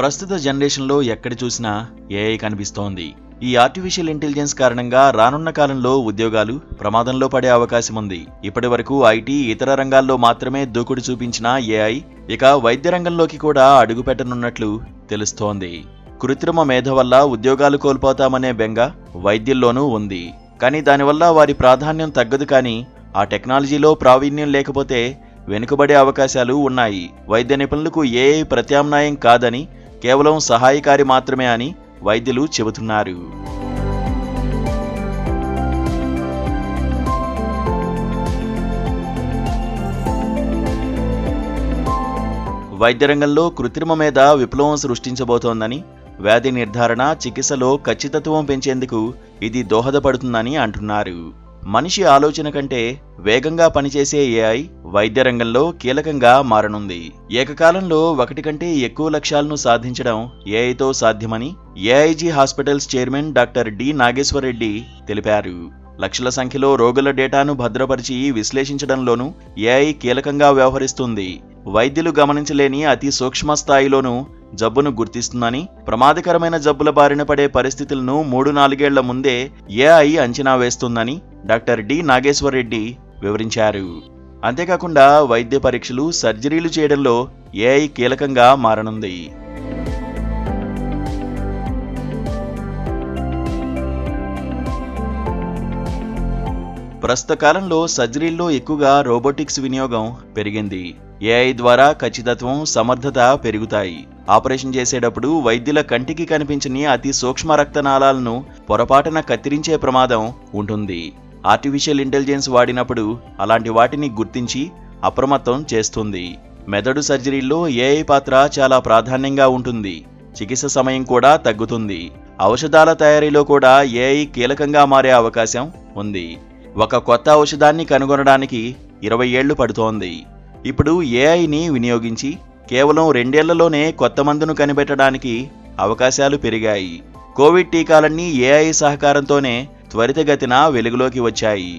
ప్రస్తుత జనరేషన్లో ఎక్కడ చూసినా ఏఐ కనిపిస్తోంది. ఈ ఆర్టిఫిషియల్ ఇంటెలిజెన్స్ కారణంగా రానున్న కాలంలో ఉద్యోగాలు ప్రమాదంలో పడే అవకాశం ఉంది. ఇప్పటి వరకు ఐటీ ఇతర రంగాల్లో మాత్రమే దూకుడు చూపించిన ఏఐ ఇక వైద్య రంగంలోకి కూడా అడుగుపెట్టనున్నట్లు తెలుస్తోంది. కృత్రిమ మేధ వల్ల ఉద్యోగాలు కోల్పోతామనే బెంగ వైద్యుల్లోనూ ఉంది. కానీ దానివల్ల వారి ప్రాధాన్యం తగ్గదు కానీ ఆ టెక్నాలజీలో ప్రావీణ్యం లేకపోతే వెనుకబడే అవకాశాలు ఉన్నాయి. వైద్య నిపుణులకు ఏఐ ప్రత్యామ్నాయం కాదని కేవలం సహాయకారి మాత్రమే అని వైద్యులు చెబుతున్నారు. వైద్య రంగంలో కృత్రిమ మీద విప్లవం సృష్టించబోతోందని వ్యాధి నిర్ధారణ చికిత్సలో ఖచ్చితత్వం పెంచేందుకు ఇది దోహదపడుతుందని అంటున్నారు. మనిషి ఆలోచన కంటే వేగంగా పనిచేసే ఏఐ వైద్య రంగంలో కీలకంగా మారనుంది. ఏకకాలంలో ఒకటి కంటే ఎక్కువ లక్ష్యాలను సాధించడం ఏఐతో సాధ్యమని AIG hospitals chairman doctor D Nageswara Reddy తెలిపారు. లక్షల సంఖ్యలో రోగుల డేటాను భద్రపరిచి విశ్లేషించడంలోనూ ఏఐ కీలకంగా వ్యవహరిస్తుంది. వైద్యులు గమనించలేని అతి సూక్ష్మ స్థాయిలోనూ జబ్బును గుర్తిస్తుందని ప్రమాదకరమైన జబ్బుల బారిన పడే పరిస్థితులను మూడు నాలుగేళ్ళ ముందే ఏఐ అంచనా వేస్తుందని డాక్టర్ డి నాగేశ్వరరెడ్డి వివరించారు. అంతేకాకుండా వైద్య పరీక్షలు సర్జరీలు చేయడంలో ఏఐ కీలకంగా మారనుంది. ప్రస్తుత కాలంలో సర్జరీల్లో ఎక్కువగా రోబోటిక్స్ వినియోగం పెరిగింది. ఏఐ ద్వారా ఖచ్చితత్వం సమర్థత పెరుగుతాయి. ఆపరేషన్ చేసేటప్పుడు వైద్యుల కంటికి కనిపించని అతి సూక్ష్మ రక్తనాళాలను పొరపాటున కత్తిరించే ప్రమాదం ఉంటుంది. ఆర్టిఫిషియల్ ఇంటెలిజెన్స్ వాడినప్పుడు అలాంటి వాటిని గుర్తించి అప్రమత్తం చేస్తుంది. మెదడు సర్జరీల్లో ఏఐ పాత్ర చాలా ప్రాధాన్యంగా ఉంటుంది. చికిత్స సమయం కూడా తగ్గుతుంది. ఔషధాల తయారీలో కూడా ఏఐ కీలకంగా మారే అవకాశం ఉంది. ఒక కొత్త ఔషధాన్ని కనుగొనడానికి ఇరవై ఏళ్ళు పడుతోంది. ఇప్పుడు ఏఐని వినియోగించి కేవలం రెండేళ్ళలోనే కొత్త మందును కనిపెట్టడానికి అవకాశాలు పెరిగాయి. కోవిడ్ టీకాలన్నీ ఏఐ సహకారంతోనే త్వరితగతిన వెలుగులోకి వచ్చాయి.